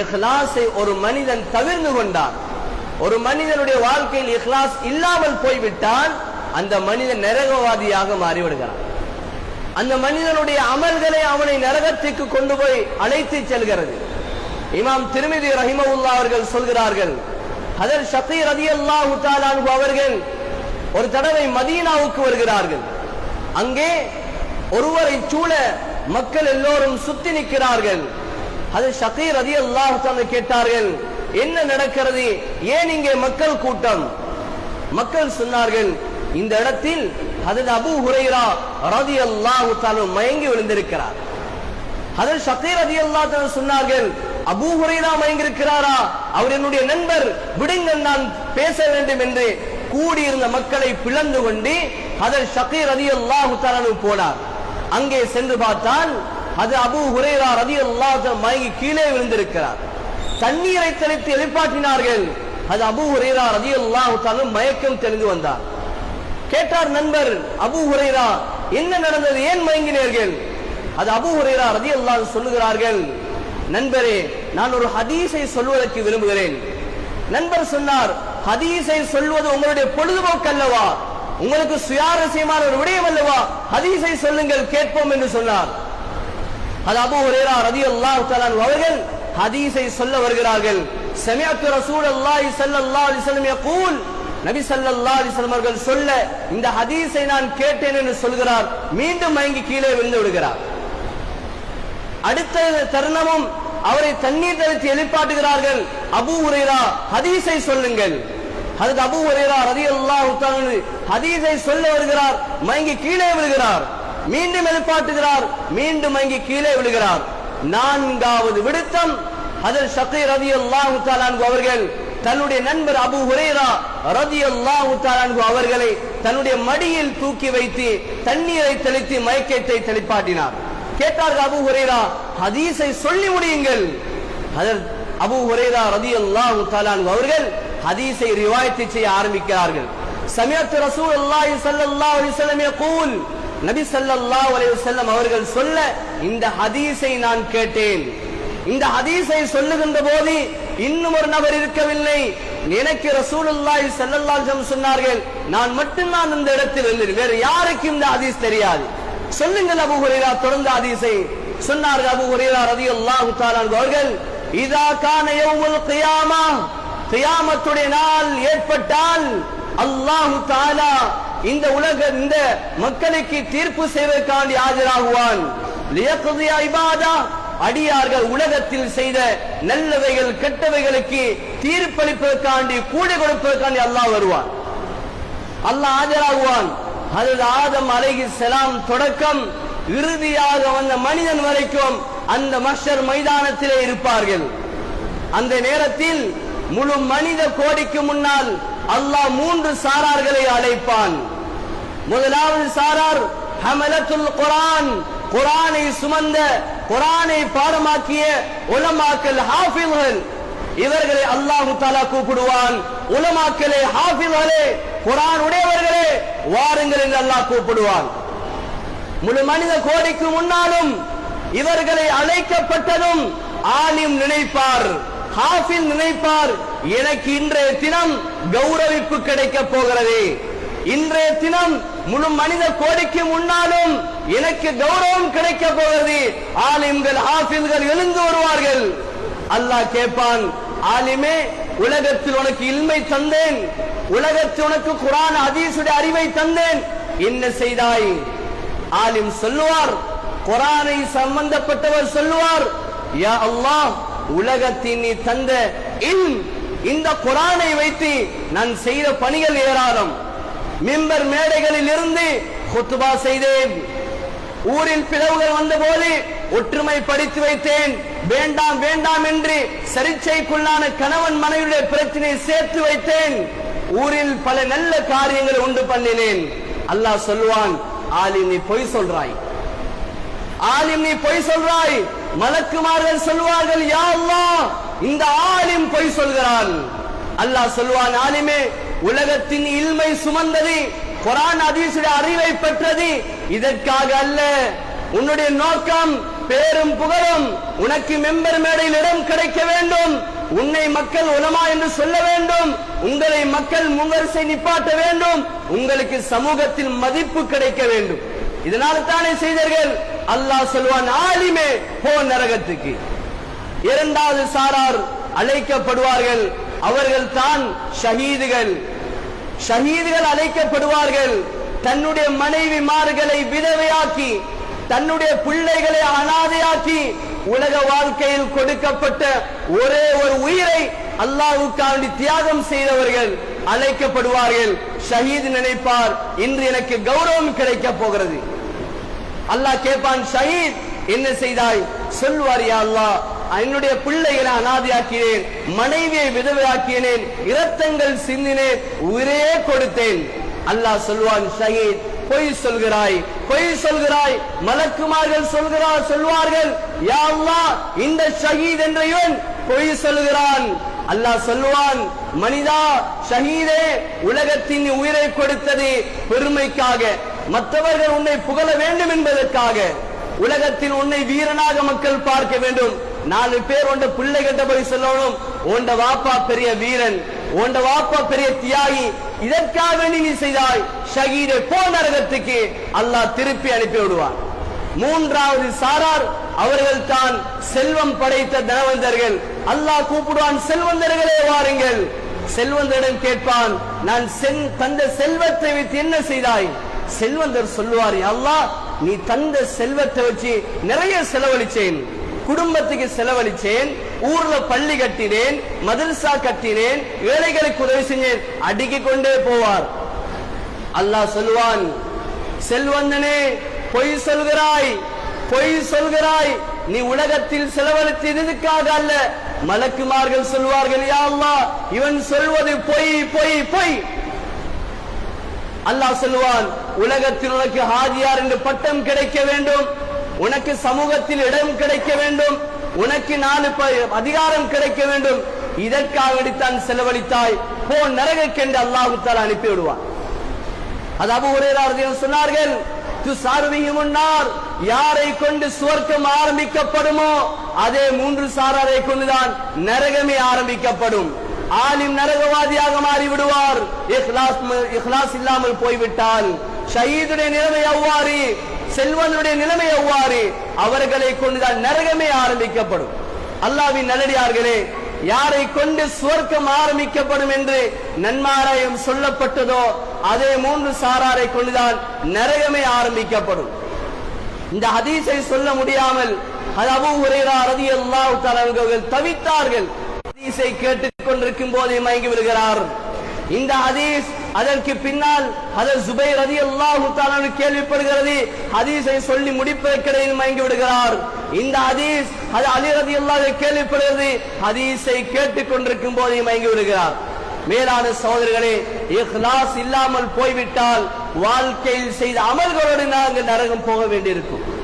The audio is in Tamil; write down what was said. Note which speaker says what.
Speaker 1: இஹ்லாஸை ஒரு மனிதன் தவிர்ந்து கொண்டான். ஒரு மனிதனுடைய வாழ்க்கையில் இஹ்லாஸ் இல்லாமல் போய்விட்டால் அந்த மனிதன் நரகவாதியாக மாறிவிடுகிறான். அந்த மனிதனுடைய அமல்களை அவனை நரகத்திற்கு கொண்டு போய் அழைத்து செல்கிறது. இமாம் திருமிதி ரஹிமவுல்லா அவர்கள் சொல்கிறார்கள் அதர் ஷக்கீர் ரதி அல்லாஹு அவர்கள் ஒரு தடவை மதீனாவுக்கு வருகிறார்கள். அங்கே ஒருவரை சூழ மக்கள் எல்லோரும் சுத்தி நிற்கிறார்கள். அது ஷக்கீர் அதி அல்லாஹு கேட்டார்கள் என்ன நடக்கிறது? ஏன் இங்கே மக்கள் கூட்டம்? மக்கள் சொன்னார்கள் இந்த இடத்தில் அதில் அபு ஹுரைரா ரதி அல்லாஹு தாலும் மயங்கி விழுந்திருக்கிறார். அதில் ஷக்கீர் ரதி அல்லாஹ் சொன்னார்கள் அபு ஹுரைரா மயங்கிருக்கிறாரா அவர் என்னுடைய நண்பர் விடுங்கள் நான் பேச வேண்டும் என்று கூடியிருந்த மக்களை பிளந்து கொண்டு அதில் ஷக்கீர் ரதி அல்லாஹு தாலு போனார். அங்கே சென்று பார்த்தால் அது அபு உரைரா ரதி அல்லாஹ் மயங்கி கீழே விழுந்திருக்கிறார். தண்ணீரை தெளித்து எதிர்பார்த்தினார்கள். அது அபு உரைரா ரதி அல்லாஹு மயக்கம் தெரிந்து வந்தார். கேட்டார் நண்பர் அபு உரைரா என்ன நடந்தது? ஏன் மயங்கினீர்கள்? அது அபு உரைரா ரதி அல்லாஹ் சொல்லுகிறார்கள் நண்பரே நான் ஒரு ஹதீஸை சொல்வதற்கு விரும்புகிறேன். நண்பர் சொன்னார் ஹதீஸை சொல்வது உங்களுடைய பொழுதுபோக்கு அல்லவா? உங்களுக்கு சுயாரசியமான ஒரு விடயம் அல்லவா? ஹதீஸை சொல்லுங்கள் கேட்போம் என்று சொன்னார். அது அபு ஹுரைரா ரதி அல்லாஹ் அவர்கள் ஹதீஸை சொல்ல வருகிறார்கள். சமயத்து ரசூல் அல்லாஹ் ஸல்லல்லாஹு அலைஹி வஸல்லம் யகூல். நபி ஸல்லல்லாஹு அலைஹி வஸல்லம் அவர்கள் சொல்ல இந்த ஹதீஸை நான் கேட்டேன் என்று சொல்கிறார். மீண்டும் மயங்கி கீழே விழுந்து விடுகிறார். அடுத்த தருணமும் அவரை தண்ணீர் தெளித்து எழுப்பாட்டுகிறார்கள். அபு உரைரா ஹதீஸை சொல்லுங்கள். அதுக்கு அபு உரைரா ரதி அல்லாஹ் ஹதீஸை சொல்ல வருகிறார். மயங்கி கீழே விழுகிறார். மீண்டும் எழுப்பாட்டுகிறார் மீண்டும் மயங்கி கீழே விழுகிறார். நான்காவது விடுத்தம் அதில் சக்கை ரதி அல்லாஹு அவர்கள் தன்னுடைய நண்பர் அபு ஹுரேரா ரதி அல்லாஹு அவர்களை தன்னுடைய மடியில் தூக்கி வைத்து தண்ணீரை தெளித்து மயக்கத்தை தெளிப்பாட்டினார். கேட்டார்கள் அபு ஹுரேரா ஹதீஸை சொல்லி முடியுங்கள். அதர் அபு ஹுரேரா ரதி அல்லாஹு அவர்கள் ஹதீஸை ரிவாயத்தை செய்ய ஆரம்பிக்கிறார்கள். சமயத்து ரசூல் அல்லாஹி ஸல்லல்லாஹு அலைஹி வஸல்லம் யகூல் நபி சல்லா அலைஹி அவர்கள் சொல்ல இந்த ஹதீஸை நான் கேட்டேன். இந்த ஹதீஸை சொல்லுகின்ற போது இன்னும் ஒரு நபர் இருக்கவில்லை. எனக்கு ரசூலுல்லாய் ஸல்லல்லாஹு சொன்னார்கள் நான் மட்டும்தான் இந்த இடத்தில் இருந்தேன். வேறு யாருக்கும் இந்த ஹதீஸ் தெரியாது. சொல்லுங்கள் அபு ஹுரேரா தொடர்ந்து ஹதீஸை. சொன்னார்கள் அபு ஹுரைரா ரலியல்லாஹு தஆலா அவர்கள் இதா கான யௌமுல் கியாமா கியாமத்துடைய நாள் ஏற்பட்டால் அல்லாஹு தாலா இந்த உலக இந்த மக்களுக்கு தீர்ப்பு செய்வதற்காண்டி ஆஜராகுவான். அடியார்கள் உலகத்தில் செய்த நல்லவைகள் கெட்டவைகளுக்கு தீர்ப்பளிப்பதற்காண்டி கூடை கொடுப்பதற்காண்டி அல்லாஹ் வருவான். அல்லாஹ் ஆஜராகுவான். அதில் ஆதம் அலைஹி செலாம் தொடக்கம் இறுதியாக வந்த மனிதன் வரைக்கும் அந்த மஷர் மைதானத்திலே இருப்பார்கள். அந்த நேரத்தில் முழு மனித கோடிக்கு முன்னால் அல்லாஹ் மூன்று சாரார்களை அழைப்பான். முதலாவது சாரார் ஹமலத்துல் குரான். குரானை சுமந்த குரானை பாடமாக்கிய உலமாக்கல் ஹாஃபில்கள் இவர்களை அல்லாஹு தாலா கூப்பிடுவான். உலமாக்களே ஹாஃபில்களே குரான் உடையவர்களே வாருங்கள் என்று அல்லாஹ் கூப்பிடுவான். முழு மனித கோடிக்கு முன்னாலும் இவர்களை அழைக்கப்பட்டதும் ஆலிம் நினைப்பார் ஹாஃபில் நினைப்பார் எனக்கு இன்றைய தினம் கௌரவிப்பு கிடைக்க போகிறது. இன்றைய தினம் முழு மனித கோடிக்கு முன்னாலும் எனக்கு கௌரவம் கிடைக்க போகிறது. ஆலிம்கள் ஆசில்கள் எழுந்து வருவார்கள். அல்லாஹ் கேட்பான் ஆலிமே உலகத்தில் உனக்கு இல்மை தந்தேன். உலகத்தில் உனக்கு குரான் அதீசுடைய அறிவை தந்தேன். என்ன செய்தாய்? ஆலிம் சொல்லுவார். குரானை சம்பந்தப்பட்டவர் சொல்லுவார் யா அல்லாஹ் உலகத்தின் நீ தந்த இல் இந்த குரானை வைத்து நான் செய்த பணிகள் ஏராளம். மிம்பர் மேடைகளில் இருந்து குத்துபா செய்தேன். ஊரில் பிளவுகள் வந்த போது ஒற்றுமை படித்து வைத்தேன். வேண்டாம் வேண்டாம் என்று சரிச்சைக்குள்ளான கணவன் மனைவியுடைய பிரச்சனையை சேர்த்து வைத்தேன். ஊரில் பல நல்ல காரியங்களை உண்டு பண்ணினேன். அல்லாஹ் சொல்லுவான் ஆலிம் நீ பொய் சொல்றாய். ஆலிம் நீ பொய் சொல்றாய். மலக்குமார்கள் சொல்வார்கள் யா அல்லா இந்த ஆலிம் பொய் சொல்கிறான். அல்லாஹ் சொல்வான் ஆலிமே உலகத்தின் இல்மை சுமந்தது குரான் அதீசுடைய அறிவை பெற்றது. இதற்காக அல்ல உன்னுடைய நோக்கம் பேரும் புகழும் உனக்கு மெம்பர் மேடையில் இடம் கிடைக்க வேண்டும். உன்னை மக்கள் உலமா என்று சொல்ல வேண்டும். உங்களை மக்கள் முங்கரிசை நிப்பாட்ட வேண்டும். உங்களுக்கு சமூகத்தில் மதிப்பு கிடைக்க வேண்டும். இதனால் தானே செய்தீர்கள். அல்லாஹ் சொல்வான் ஆலிமே போ நரகத்துக்கு. இரண்டாவது சாரார் அழைக்கப்படுவார்கள். அவர்கள் தான் ஷஹீதுகள். ஷஹீதுகள் அழைக்கப்படுவார்கள். தன்னுடைய மனைவிமார்களை விதவையாக்கி தன்னுடைய பிள்ளைகளை அனாதையாக்கி உலக வாழ்க்கையில் கொடுக்கப்பட்ட ஒரே ஒரு உயிரை அல்லாஹ்வுக்காண்டி தியாகம் செய்தவர்கள் அழைக்கப்படுவார்கள். ஷஹீத் நினைப்பார் இன்று எனக்கு கௌரவம் கிடைக்கப் போகிறது. அல்லாஹ் கேட்பான் ஷஹீத் என்ன செய்தாய்? சொல்வார் யா அல்லாஹ் என்னுடைய பிள்ளைகளை அனாதையாக்கினேன் மனைவியை விதவையாக்கினேன் இரத்தங்கள் சிந்தினேன் உயிரே கொடுத்தேன். அல்லாஹ் சொல்வான் ஷஹீத் பொய் சொல்கிறாய் பொய் சொல்கிறாய் மலக்குமார்கள் சொல்கிறார் சொல்வார்கள் யா அல்லாஹ் இந்த ஷஹீத் என்ற இவன் பொய் சொல்கிறான். அல்லாஹ் சொல்லுவான் மனிதா ஷஹீதே உலகத்தின் உயிரை கொடுத்தது பெருமைக்காக மற்றவர்கள் உன்னை புகழ வேண்டும் என்பதற்காக உலகத்தில் உன்னை வீரனாக மக்கள் பார்க்க வேண்டும். நாலு பேர் உண்ட பிள்ளை கண்டபடி சொல்லணும். உண்ட வாப்பா பெரிய வீரன் உண்ட வாப்பா பெரிய தியாகி. இதற்காக வேண்டி நீ செய்தாய். ஷகீரை போ நரகத்துக்கு. அல்லாஹ் திருப்பி அனுப்பி விடுவான். மூன்றாவது சாரார் அவர்கள் தான் செல்வம் படைத்த தனவந்தர்கள். அல்லாஹ் கூப்பிடுவான் செல்வந்தர்களே வாருங்கள். செல்வந்தரிடம் கேட்பான் நான் சென் தந்த செல்வத்தை வைத்து என்ன செய்தாய்? செல்வந்தர் சொல்லுவார் அல்லாஹ் நீ தந்த செல்வத்தை வச்சு நிறைய செலவழிச்சேன். குடும்பத்துக்கு செலவழிச்சேன் ஊர்ல பள்ளி கட்டினேன் மதரசா கட்டினேன் ஏழைகளுக்கு உதவி செஞ்சேன். அடுக்கிக் கொண்டே போவார். அல்லாஹ் சொல்லுவான் செல்வந்தனே பொய் சொல்கிறாய் பொய் சொல்கிறாய். நீ உலகத்தில் செலவழித்ததுக்காக அல்ல? மலக்குமார்கள் சொல்வார்கள் யா அல்லாஹ் இவன் சொல்வது பொய் பொய் பொய். அல்லாஹ் சொல்லுவான் உலகத்தில் உனக்கு ஹாஜியார் என்று பட்டம் கிடைக்க வேண்டும். உனக்கு சமூகத்தில் இடம் கிடைக்க வேண்டும். உனக்கு நாலு ப- அதிகாரம் கிடைக்க வேண்டும். இதற்காக தான் செலவழித்தாய். போ நரகக்கென்று அல்லாஹு தாலா அனுப்பி விடுவான் அது அபு ஹுரைரா சொன்னார்கள் முன்னார். யாரை கொண்டு சுவர்க்கம் ஆரம்பிக்கப்படுமோ அதே மூன்று சாராரை கொண்டுதான் நரகமே ஆரம்பிக்கப்படும். ஆலிம் நரகவாதியாக மாறிவிடுவார். இஹ்லாஸ் இல்லாமல் போய்விட்டால். ஷயீதுடைய நிலைமை அவ்வாறு. செல்வனுடைய நிலைமை எவ்வாறு? அவர்களை கொண்டுதான் நரகமே ஆரம்பிக்கப்படும். அல்லாவின் நல்லடியார்களே யாரை கொண்டு சுவர்க்கம் ஆரம்பிக்கப்படும் என்று நன்மாராயம் சொல்லப்பட்டதோ அதே மூன்று சாராரை கொண்டுதான் நரகமே ஆரம்பிக்கப்படும். இந்த ஹதீஸை சொல்ல முடியாமல் அது அபூ ஹுரைரா ரலியல்லாஹு தஆலா தவித்தார்கள். ஹதீஸை கேட்டுக் கொண்டிருக்கும் போதே மயங்கி விடுகிறார் இந்த ஹதீஸ் அதற்கு பின்னால் ஹதர் அதி ரலியல்லாஹு தாலானு கேள்விப்படுகிறது. ஹதீஸை சொல்லி முடிப்பதற்கிடையில் மயங்கி விடுகிறார். இந்த ஹதீஸ் அது அலி அல்லாஹ் கேள்விப்படுகிறது. ஹதீஸை கேட்டுக் கொண்டிருக்கும் போதே மயங்கி விடுகிறார். மேலான சகோதரர்களே இஹ்லாஸ் இல்லாமல் போய்விட்டால் வாழ்க்கையில் செய்த அமல்களோடு நாங்கள் நரகம் போக வேண்டியிருக்கும்.